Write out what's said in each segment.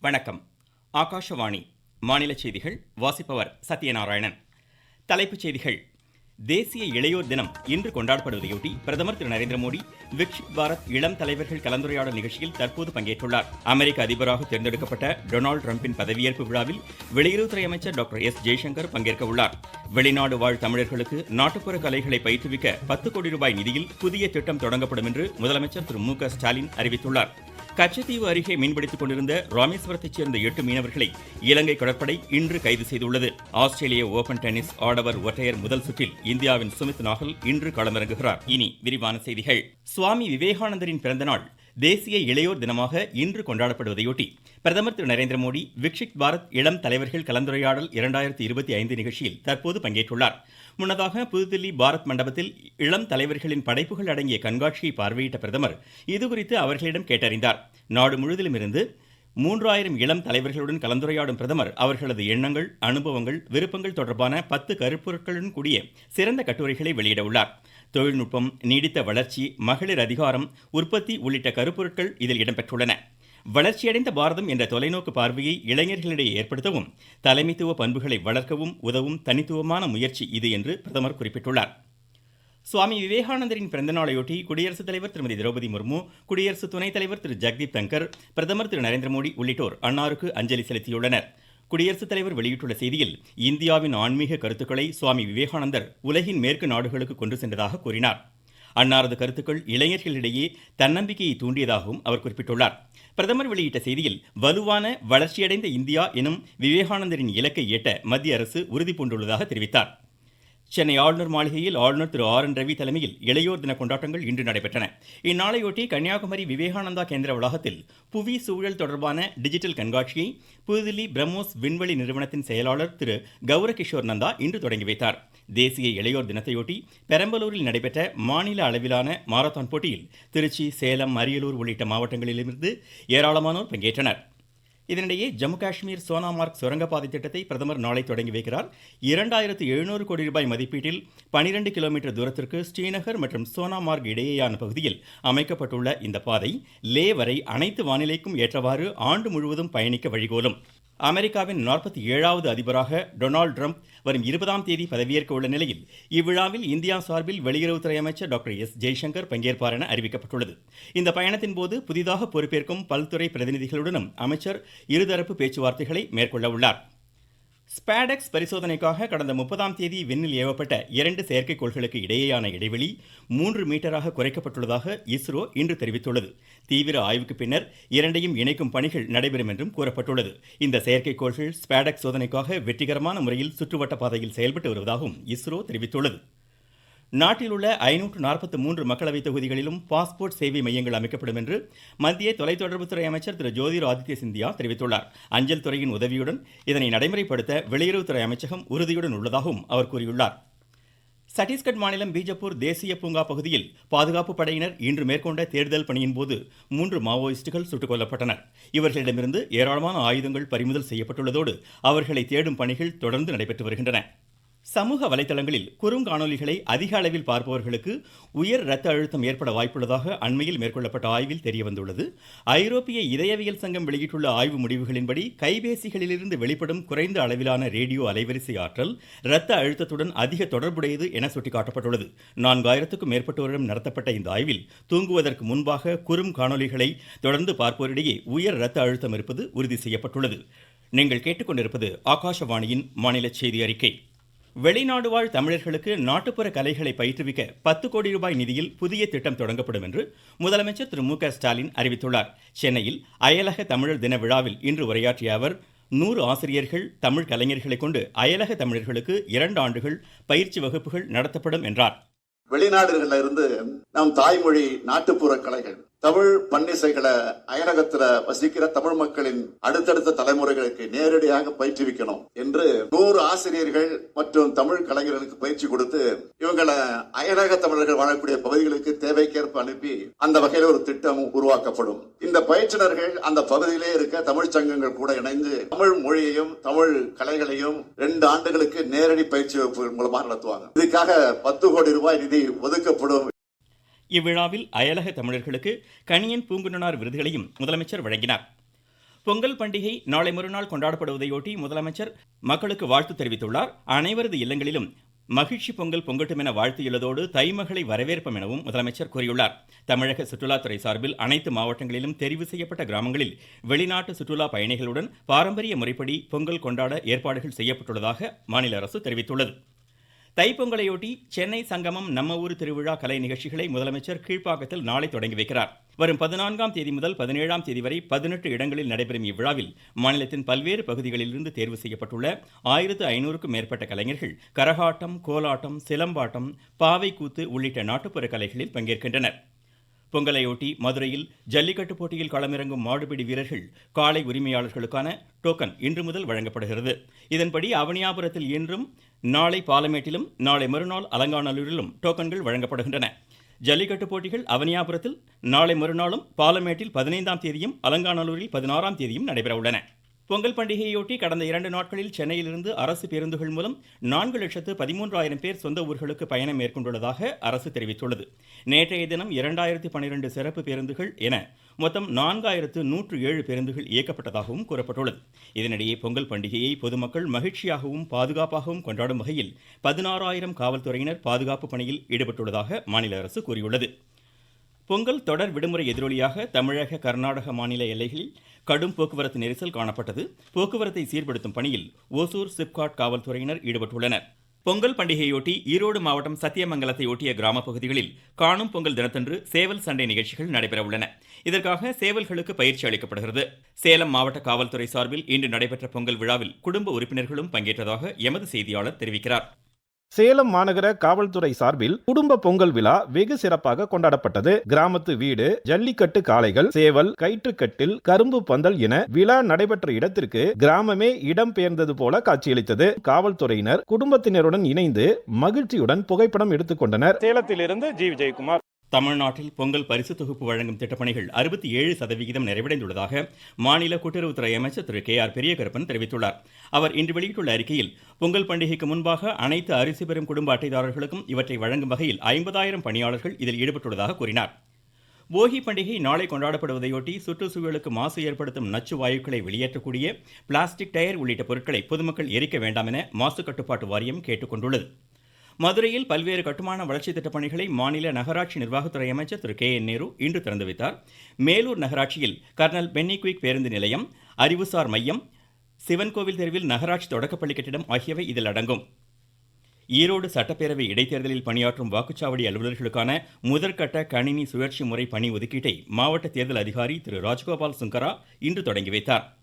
வணக்கம். ஆகாஷவாணி மாநில செய்திகள் வாசிப்பவர் சத்யநாராயணன். தலைப்புச் செய்திகள் தேசிய இளையோர் தினம் இன்று கொண்டாடப்படுவதையொட்டி பிரதமர் திரு நரேந்திர மோடி விக்ஷித் பாரத் இளம் தலைவர்கள் கலந்துரையாடல் நிகழ்ச்சியில் தற்போது பங்கேற்றுள்ளார். அமெரிக்க அதிபராக தேர்ந்தெடுக்கப்பட்ட டொனால்டு டிரம்பின் பதவியேற்பு விழாவில் வெளியுறவுத்துறை அமைச்சர் டாக்டர் எஸ். ஜெய்சங்கர் பங்கேற்க உள்ளார். வெளிநாடு வாழ் தமிழர்களுக்கு நாட்டுப்புற கலைகளை பயிற்றுவிக்க பத்து கோடி ரூபாய் நிதியில் புதிய திட்டம் தொடங்கப்படும் என்று முதலமைச்சர் திரு மு ஸ்டாலின் அறிவித்துள்ளார். கச்சத்தீவு அருகே மீன்பிடித்துக் கொண்டிருந்த ராமேஸ்வரத்தைச் சேர்ந்த எட்டு மீனவர்களை இலங்கை கடற்படை இன்று கைது செய்துள்ளது. ஆஸ்திரேலிய ஓபன் டென்னிஸ் ஆடவர் ஒற்றையர் முதல் சுற்றில் இந்தியாவின் சுமித் நாகல் இன்று களமிறங்குகிறார். இனி விரிவான செய்திகள். சுவாமி விவேகானந்தரின் பிறந்தநாள் தேசிய இளையோர் தினமாக இன்று கொண்டாடப்படுவதையொட்டி பிரதமர் திரு நரேந்திர மோடி விக்ஷித் பாரத் இளம் தலைவர்கள் கலந்துரையாடல் இரண்டாயிரத்தி இருபத்தி ஐந்து நிகழ்ச்சியில் தற்போது பங்கேற்றுள்ளார். முன்னதாக புதுதில்லி பாரத் மண்டபத்தில் இளம் தலைவர்களின் படைப்புகள் அடங்கிய கண்காட்சியை பார்வையிட்ட பிரதமர் இதுகுறித்து அவர்களிடம் கேட்டறிந்தார். நாடு முழுவதிலும் இருந்து மூன்றாயிரம் இளம் தலைவர்களுடன் கலந்துரையாடும் பிரதமர் அவர்களது எண்ணங்கள் அனுபவங்கள் விருப்பங்கள் தொடர்பான பத்து கருப்பொருட்களுடன் கூடிய சிறந்த கட்டுரைகளை வெளியிட உள்ளார். தொழில்நுட்பம் நீடித்த வளர்ச்சி மகளிர் அதிகாரம் உற்பத்தி உள்ளிட்ட கருப்பொருட்கள் இதில் இடம்பெற்றுள்ளன. வளர்ச்சியடைந்த பாரதம் என்ற தொலைநோக்கு பார்வையை இளைஞர்களிடையே ஏற்படுத்தவும் தலைமைத்துவ பண்புகளை வளர்க்கவும் உதவும் தனித்துவமான முயற்சி இது என்று பிரதமர் குறிப்பிட்டுள்ளார். சுவாமி விவேகானந்தரின் பிறந்தநாளையொட்டி குடியரசுத் தலைவர் திருமதி திரௌபதி முர்மு குடியரசு துணைத் தலைவர் திரு ஜெக்தீப் தங்கர் பிரதமர் திரு நரேந்திர மோடி உள்ளிட்டோர் அன்னாருக்கு அஞ்சலி செலுத்தியுள்ளனர். குடியரசுத் தலைவர் வெளியிட்டுள்ள செய்தியில் இந்தியாவின் ஆன்மீக கருத்துக்களை சுவாமி விவேகானந்தர் உலகின் மேற்கு நாடுகளுக்கு கொண்டு சென்றதாக கூறினார். அன்னாரது கருத்துக்கள் இளைஞர்களிடையே தன்னம்பிக்கையை தூண்டியதாகவும் அவர் குறிப்பிட்டுள்ளார். பிரதமர் வெளியிட்ட செய்தியில் வலுவான வளர்ச்சியடைந்த இந்தியா எனும் விவேகானந்தரின் இலக்கை எட்ட மத்திய அரசு உறுதி பூண்டுள்ளதாக தெரிவித்தார். சென்னை ஆளுநர் மாளிகையில் ஆளுநர் திரு ஆர் என் ரவி தலைமையில் இளையோர் தின கொண்டாட்டங்கள் இன்று நடைபெற்றன. இந்நாளையொட்டி கன்னியாகுமரி விவேகானந்தா கேந்திர வளாகத்தில் புவி சூழல் தொடர்பான டிஜிட்டல் கண்காட்சியை புதுதில்லி பிரம்மோஸ் விண்வெளி நிறுவனத்தின் செயலாளர் திரு கௌரகிஷோர் நந்தா இன்று தொடங்கி வைத்தார். தேசிய இளையோர் தினத்தையொட்டி பெரம்பலூரில் நடைபெற்ற மாநில அளவிலான மாரத்தான் போட்டியில் திருச்சி சேலம் அரியலூர் உள்ளிட்ட மாவட்டங்களிலிருந்து ஏராளமானோர் பங்கேற்றனர். இதனிடையே ஜம்மு காஷ்மீர் சோனாமார்க் சுரங்கப்பாதை திட்டத்தை பிரதமர் நாளை தொடங்கி வைக்கிறார். இரண்டாயிரத்து எழுநூறு கோடி ரூபாய் மதிப்பீட்டில் பனிரெண்டு கிலோமீட்டர் தூரத்திற்கு ஸ்ரீநகர் மற்றும் சோனாமார்க் இடையேயான பகுதியில் அமைக்கப்பட்டுள்ள இந்த பாதை லே வரை அனைத்து வானிலைக்கும் ஏற்றவாறு ஆண்டு முழுவதும் பயணிக்க வழிகோலும். அமெரிக்காவின் நாற்பத்தி ஏழாவது அதிபராக டொனால்டு ட்ரம்ப் வரும் இருபதாம் தேதி பதவியேற்க உள்ள நிலையில் இவ்விழாவில் இந்தியா சார்பில் வெளியுறவுத்துறை அமைச்சர் டாக்டர் எஸ் ஜெய்சங்கர் பங்கேற்பார் என அறிவிக்கப்பட்டுள்ளது. இந்த பயணத்தின் போது புதிதாக பொறுப்பேற்கும் பல்துறை பிரதிநிதிகளுடனும் அமைச்சர் இருதரப்பு பேச்சுவார்த்தைகளை மேற்கொள்ள உள்ளார். ஸ்பாடெக்ஸ் பரிசோதனைக்காக கடந்த முப்பதாம் தேதி விண்ணில் ஏவப்பட்ட இரண்டு செயற்கைக்கோள்களுக்கு இடையேயான இடைவெளி மூன்று மீட்டராக குறைக்கப்பட்டுள்ளதாக இஸ்ரோ இன்று தெரிவித்துள்ளது. தீவிர ஆய்வுக்கு பின்னர் இரண்டையும் இணைக்கும் பணிகள் நடைபெறும் என்றும் கூறப்பட்டுள்ளது. இந்த செயற்கைக்கோள்கள் ஸ்பேடெக்ஸ் சோதனைக்காக வெற்றிகரமான முறையில் சுற்றுவட்ட பாதையில் செயல்பட்டு வருவதாகவும் இஸ்ரோ தெரிவித்துள்ளது. நாட்டில் உள்ள ஐநூற்று நாற்பத்தி மூன்று மக்களவைத் தொகுதிகளிலும் பாஸ்போர்ட் சேவை மையங்கள் அமைக்கப்படும் என்று மத்திய தொலைத்தொடர்புத்துறை அமைச்சர் திரு ஜோதிர் ஆதித்ய சிந்தியா தெரிவித்துள்ளார். அஞ்சல் துறையின் உதவியுடன் இதனை நடைமுறைப்படுத்த வெளியுறவுத்துறை அமைச்சகம் உறுதியுடன் உள்ளதாகவும் அவர் கூறியுள்ளார். சத்தீஸ்கட் மாநிலம் பீஜப்பூர் தேசிய பூங்கா பகுதியில் பாதுகாப்பு படையினர் இன்று மேற்கொண்ட தேடுதல் பணியின் போது மூன்று மாவோயிஸ்டுகள் சுட்டுக் கொல்லப்பட்டனர். இவர்களிடமிருந்து ஏராளமான ஆயுதங்கள் பறிமுதல் செய்யப்பட்டுள்ளதோடு அவர்களை தேடும் பணிகள் தொடர்ந்து நடைபெற்று வருகின்றன. சமூக வலைதளங்களில் குறுங்காணொலிகளை அதிக அளவில் பார்ப்பவர்களுக்கு உயர் இரத்த அழுத்தம் ஏற்பட வாய்ப்புள்ளதாக அண்மையில் மேற்கொள்ளப்பட்ட ஆய்வில் தெரியவந்துள்ளது. ஐரோப்பிய இதயவியல் சங்கம் வெளியிட்டுள்ள ஆய்வு முடிவுகளின்படி கைபேசிகளிலிருந்து வெளிப்படும் குறைந்த அளவிலான ரேடியோ அலைவரிசை ஆற்றல் இரத்த அழுத்தத்துடன் அதிக தொடர்புடையது என சுட்டிக்காட்டப்பட்டுள்ளது. நான்காயிரத்துக்கும் மேற்பட்டோரிடம் நடத்தப்பட்ட இந்த ஆய்வில் தூங்குவதற்கு முன்பாக குறும் காணொலிகளை தொடர்ந்து பார்ப்போரிடையே உயர் இரத்த அழுத்தம் இருப்பது உறுதி செய்யப்பட்டுள்ளது. நீங்கள் கேட்டுக்கொண்டிருப்பது ஆகாஷவாணியின் மாநில செய்தி அறிக்கை. வெளிநாடு வாழ் தமிழர்களுக்கு நாட்டுப்புற கலைகளை பயிற்றுவிக்க பத்து கோடி ரூபாய் நிதியில் புதிய திட்டம் தொடங்கப்படும் என்று முதலமைச்சர் திரு மு ஸ்டாலின் அறிவித்துள்ளார். சென்னையில் அயலக தமிழர் தின விழாவில் இன்று உரையாற்றிய அவர் நூறு ஆசிரியர்கள் தமிழ் கலைஞர்களை கொண்டு அயலக தமிழர்களுக்கு இரண்டு ஆண்டுகள் பயிற்சி வகுப்புகள் நடத்தப்படும் என்றார். வெளிநாடுகளில் இருந்து நம் தாய்மொழி நாட்டுப்புற கலைகள் தமிழ் பன்னிசைகளை அயலகத்துல வசிக்கிற தமிழ் மக்களின் அடுத்தடுத்த தலைமுறைகளுக்கு நேரடியாக பயிற்றுவிக்கணும் என்று நூறு ஆசிரியர்கள் மற்றும் தமிழ் கலைஞர்களுக்கு பயிற்சி கொடுத்து இவங்களை அயலக தமிழர்கள் வாழக்கூடிய பகுதிகளுக்கு தேவைக்கேற்ப அனுப்பி அந்த வகையில் ஒரு திட்டம் உருவாக்கப்படும். இந்த பயிற்றுனர்கள் அந்த பகுதியிலே இருக்க தமிழ் சங்கங்கள் கூட இணைந்து தமிழ் மொழியையும் தமிழ் கலைகளையும் ரெண்டு ஆண்டுகளுக்கு நேரடி பயிற்சி வகுப்புகள் மூலமாக நடத்துவாங்க. இதுக்காக பத்து கோடி ரூபாய் நிதி ஒதுக்கப்படும் இவ்விழாவில் அயலக தமிழர்களுக்கு கணியன் பூங்குன்றனார் விருதுகளையும் முதலமைச்சர் வழங்கினார். பொங்கல் பண்டிகை நாளை மறுநாள் கொண்டாடப்படுவதையொட்டி முதலமைச்சர் மக்களுக்கு வாழ்த்து தெரிவித்துள்ளார். அனைவரது இல்லங்களிலும் மகிழ்ச்சி பொங்கல் பொங்கட்டும் என வாழ்த்தியுள்ளதோடு தைமகளை வரவேற்போம் எனவும் முதலமைச்சர் கூறியுள்ளார். தமிழக சுற்றுலாத்துறை சார்பில் அனைத்து மாவட்டங்களிலும் தெரிவு செய்யப்பட்ட கிராமங்களில் வெளிநாட்டு சுற்றுலா பயணிகளுடன் பாரம்பரிய முறைப்படி பொங்கல் கொண்டாட ஏற்பாடுகள் செய்யப்பட்டுள்ளதாக மாநில அரசு தெரிவித்துள்ளது. தைப்பொங்கலையொட்டி சென்னை சங்கமம் நம்ம ஊர் திருவிழா கலை நிகழ்ச்சிகளை முதலமைச்சர் கீழ்ப்பாக்கத்தில் நாளை தொடங்கி வைக்கிறார். வரும் பதினான்காம் தேதி முதல் பதினேழாம் தேதி வரை பதினெட்டு இடங்களில் நடைபெறும் இவ்விழாவில் மாநிலத்தின் பல்வேறு பகுதிகளிலிருந்து தேர்வு செய்யப்பட்டுள்ள ஆயிரத்து ஐநூறுக்கும் மேற்பட்ட கலைஞர்கள் கரகாட்டம் கோலாட்டம் சிலம்பாட்டம் பாவைக்கூத்து உள்ளிட்ட நாட்டுப்புற கலைகளில் பங்கேற்கின்றனர். பொங்கலையொட்டி மதுரையில் ஜல்லிக்கட்டு போட்டியில் களமிறங்கும் மாடுபிடி வீரர்கள் காளை உரிமையாளர்களுக்கான டோக்கன் இன்று முதல் வழங்கப்படுகிறது. இதன்படி அவனியாபுரத்தில் இன்றும் நாளை பாலமேட்டிலும் நாளை மறுநாள் அலங்காநல்லூரிலும் டோக்கன்கள் வழங்கப்படுகின்றன. ஜல்லிக்கட்டு போட்டிகள் அவனியாபுரத்தில் நாளை மறுநாளும் பாலமேட்டில் பதினைந்தாம் தேதியும் அலங்காநல்லூரில் பதினாறாம் தேதியும் நடைபெற உள்ளன பொங்கல் பண்டிகையொட்டி கடந்த இரண்டு நாட்களில் சென்னையிலிருந்து அரசு பேருந்துகள் மூலம் நான்கு லட்சத்து பதிமூன்றாயிரம் பேர் சொந்த ஊர்களுக்கு பயணம் மேற்கொண்டுள்ளதாக அரசு தெரிவித்துள்ளது. நேற்றைய தினம் இரண்டாயிரத்தி பன்னிரண்டு சிறப்பு பேருந்துகள் என மொத்தம் நான்காயிரத்து நூற்று ஏழு பேருந்துகள் இயக்கப்பட்டதாகவும் கூறப்பட்டுள்ளது. இதனிடையே பொங்கல் பண்டிகையை பொதுமக்கள் மகிழ்ச்சியாகவும் பாதுகாப்பாகவும் கொண்டாடும் வகையில் பதினாறாயிரம் காவல்துறையினர் பாதுகாப்பு பணியில் ஈடுபட்டுள்ளதாக மாநில அரசு கூறியுள்ளது. பொங்கல் தொடர் விடுமுறை எதிரொலியாக தமிழக கர்நாடக மாநில எல்லைகளில் கடும் போக்குவரத்து நெரிசல் காணப்பட்டது. போக்குவரத்தை சீர்படுத்தும் பணியில் ஓசூர் சிப்காட் காவல்துறையினர் ஈடுபட்டுள்ளனர். பொங்கல் பண்டிகையொட்டி ஈரோடு மாவட்டம் சத்தியமங்கலத்தை ஒட்டிய கிராம பகுதிகளில் காணும் பொங்கல் தினத்தன்று சேவல் சண்டை நிகழ்ச்சிகள் நடைபெற உள்ளன. இதற்காக சேவல்களுக்கு பயிற்சி அளிக்கப்படுகிறது. சேலம் மாவட்ட காவல்துறை சார்பில் இன்று நடைபெற்ற பொங்கல் விழாவில் குடும்ப உறுப்பினர்களும் பங்கேற்றதாக எமது செய்தியாளர் தெரிவிக்கிறார். சேலம் மாநகர காவல்துறை சார்பில் குடும்ப பொங்கல் விழா வெகு சிறப்பாக கொண்டாடப்பட்டது. கிராமத்து வீடு ஜல்லிக்கட்டு காளைகள் சேவல் கயிற்றுக்கட்டில் கரும்பு பந்தல் என விழா நடைபெற்ற இடத்திற்கு கிராமமே இடம் பெயர்ந்தது போல காட்சியளித்தது. காவல்துறையினர் குடும்பத்தினருடன் இணைந்து மகிழ்ச்சியுடன் புகைப்படம் எடுத்துக்கொண்டனர் சேலத்திலிருந்து ஜி. விஜயகுமார். தமிழ்நாட்டில் பொங்கல் பரிசு தொகுப்பு வழங்கும் திட்டப்பணிகள் அறுபத்தி ஏழு சதவிகிதம் நிறைவடைந்துள்ளதாக மாநில கூட்டுறவுத்துறை அமைச்சர் திரு கே ஆர் பெரியகருப்பன் தெரிவித்துள்ளார். அவர் இன்று வெளியிட்டுள்ள அறிக்கையில் பொங்கல் பண்டிகைக்கு முன்பாக அனைத்து அரிசி பெறும் குடும்ப அட்டைதாரர்களுக்கும் இவற்றை வழங்கும் வகையில் ஐம்பதாயிரம் பணியாளர்கள் இதில் ஈடுபட்டுள்ளதாக கூறினார். போகி பண்டிகை நாளை கொண்டாடப்படுவதையொட்டி சுற்றுச்சூழலுக்கு மாசு ஏற்படுத்தும் நச்சு வாயுக்களை வெளியேற்றக்கூடிய பிளாஸ்டிக் டயர் உள்ளிட்ட பொருட்களை பொதுமக்கள் எரிக்க வேண்டாம் என மாசு கட்டுப்பாட்டு வாரியம் கேட்டுக்கொண்டுள்ளது மதுரையில் பல்வேறு கட்டுமான வளர்ச்சி திட்டப் பணிகளை மாநில நகராட்சி நிர்வாகத்துறை அமைச்சர் திரு கே என் நேரு இன்று திறந்து வைத்தார். மேலூர் நகராட்சியில் கர்னல் பென்னிக்விக் பேருந்து நிலையம் அறிவுசார் மையம் சிவன்கோவில் தெருவில் நகராட்சி தொடக்கப்பள்ளி கட்டிடம் ஆகியவை இதில் அடங்கும். ஈரோடு சட்டப்பேரவை இடைத்தேர்தலில் பணியாற்றும் வாக்குச்சாவடி அலுவலர்களுக்கான முதற்கட்ட கணினி சுழற்சி முறை பணி ஒதுக்கீட்டை மாவட்ட தேர்தல் அதிகாரி திரு ராஜ்கோபால் சுங்கரா இன்று தொடங்கி வைத்தார்.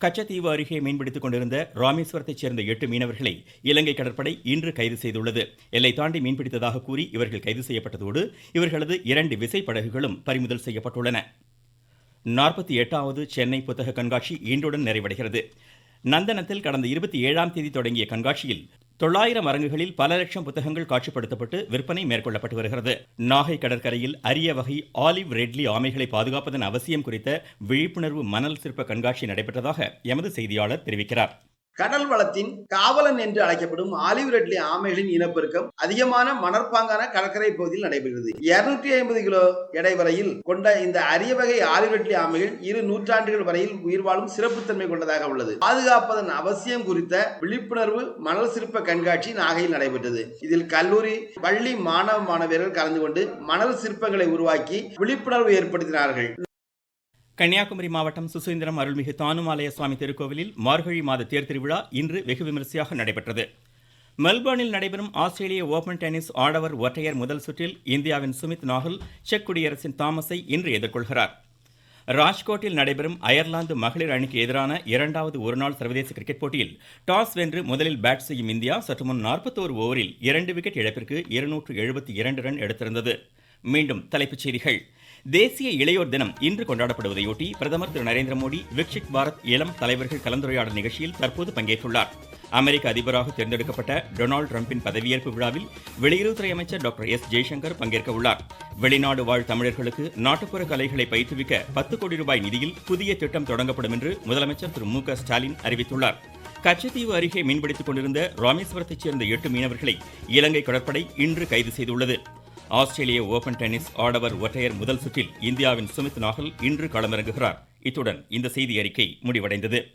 கச்சத்தீவு அருகே மீன்பிடித்துக் கொண்டிருந்த ராமேஸ்வரத்தைச் சேர்ந்த எட்டு மீனவர்களை இலங்கை கடற்படை இன்று கைது செய்துள்ளது. எல்லை தாண்டி மீன்பிடித்ததாக கூறி இவர்கள் கைது செய்யப்பட்டதோடு இவர்களது இரண்டு விசைப்படகுகளும் பறிமுதல் செய்யப்பட்டுள்ளன. நாற்பத்தி எட்டாவது சென்னை புத்தக கண்காட்சி இன்றுடன் நிறைவடைகிறது. நந்தனத்தில் கடந்த இருபத்தி ஏழாம் தேதி தொடங்கிய கண்காட்சியில் தொள்ளாயிரம் அரங்குகளில் பல லட்சம் புத்தகங்கள் காட்சிப்படுத்தப்பட்டு விற்பனை மேற்கொள்ளப்பட்டு வருகிறது. நாகை கடற்கரையில் அரிய வகை ஆலிவ் ரெட்லி ஆமைகளை பாதுகாப்பதன் அவசியம் குறித்த விழிப்புணர்வு மணல் சிற்ப கண்காட்சி நடைபெற்றதாக எமது செய்தியாளர் தெரிவிக்கிறார். கடல் வளத்தின் காவலன் என்று அழைக்கப்படும் ஆலிவ் ரெட்லி ஆமைகளின் இனப்பெருக்கம் அதிகமான மணற்பாங்கான கடற்கரை பகுதியில் நடைபெறுகிறது. இருநூற்றி ஐம்பது கிலோ எடை வரையில் கொண்ட இந்த அரிய வகை ஆலிவ் ரெட்லி ஆமைகள் இரு நூற்றாண்டுகள் வரையில் உயிர் வாழும் சிறப்புத்தன்மை கொண்டதாக உள்ளது. பாதுகாப்பதன் அவசியம் குறித்த விழிப்புணர்வு மணல் சிற்ப கண்காட்சி நாகையில் நடைபெற்றது. இதில் கல்லூரி பள்ளி மாணவ மாணவியர்கள் கலந்து கொண்டு மணல் சிற்பங்களை உருவாக்கி விழிப்புணர்வு ஏற்படுத்தினார்கள். கன்னியாகுமரி மாவட்டம் சுசீந்திரம் அருள்மிகு தானுமாலய சுவாமி திருக்கோவிலில் மார்கழி மாத தேர் திருவிழா இன்று வெகு விமரிசையாக நடைபெற்றது. மெல்பர்னில் நடைபெறும் ஆஸ்திரேலிய ஓபன் டென்னிஸ் ஆடவர் ஒற்றையர் முதல் சுற்றில் இந்தியாவின் சுமித் நாகல் செக் குடியரசின் தாமஸை இன்று எதிர்கொள்கிறார். ராஜ்கோட்டில் நடைபெறும் அயர்லாந்து மகளிர் அணிக்கு எதிரான இரண்டாவது ஒருநாள் சர்வதேச கிரிக்கெட் போட்டியில் டாஸ் வென்று முதலில் பேட் செய்யும் இந்தியா சற்று முன் நாற்பத்தோரு ஓவரில் இரண்டு விக்கெட் இழப்பிற்கு இருநூற்று எழுபத்தி இரண்டு ரன் எடுத்திருந்தது. மீண்டும் தலைப்புச் செய்திகள். தேசிய இளையோர் தினம் இன்று கொண்டாடப்படுவதையொட்டி பிரதமர் திரு நரேந்திர மோடி விக்ஷித் பாரத் இளம் தலைவர்கள் கலந்துரையாடல் நிகழ்ச்சியில் தற்போது பங்கேற்றுள்ளார். அமெரிக்க அதிபராக தேர்ந்தெடுக்கப்பட்ட டொனால்டு டிரம்பின் பதவியேற்பு விழாவில் வெளியுறவுத்துறை அமைச்சர் டாக்டர் எஸ் ஜெய்சங்கர் பங்கேற்க உள்ளார். வெளிநாடு வாழ் தமிழர்களுக்கு நாட்டுப்புற கலைகளை பயிற்றுவிக்க பத்து கோடி ரூபாய் நிதியில் புதிய திட்டம் தொடங்கப்படும் என்று முதலமைச்சர் திரு மு க ஸ்டாலின் அறிவித்துள்ளார். கச்சத்தீவு அருகே மீன்பிடித்துக் கொண்டிருந்த ராமேஸ்வரத்தைச் சேர்ந்த எட்டு மீனவர்களை இலங்கை கடற்படை இன்று கைது செய்துள்ளது. ஆஸ்திரேலிய ஓபன் டென்னிஸ் ஆடவர் ஒற்றையர் முதல் சுற்றில் இந்தியாவின் சுமித் நாகல் இன்று களமிறங்குகிறார். இத்துடன் இந்த செய்தி அறிக்கை முடிவடைந்தது.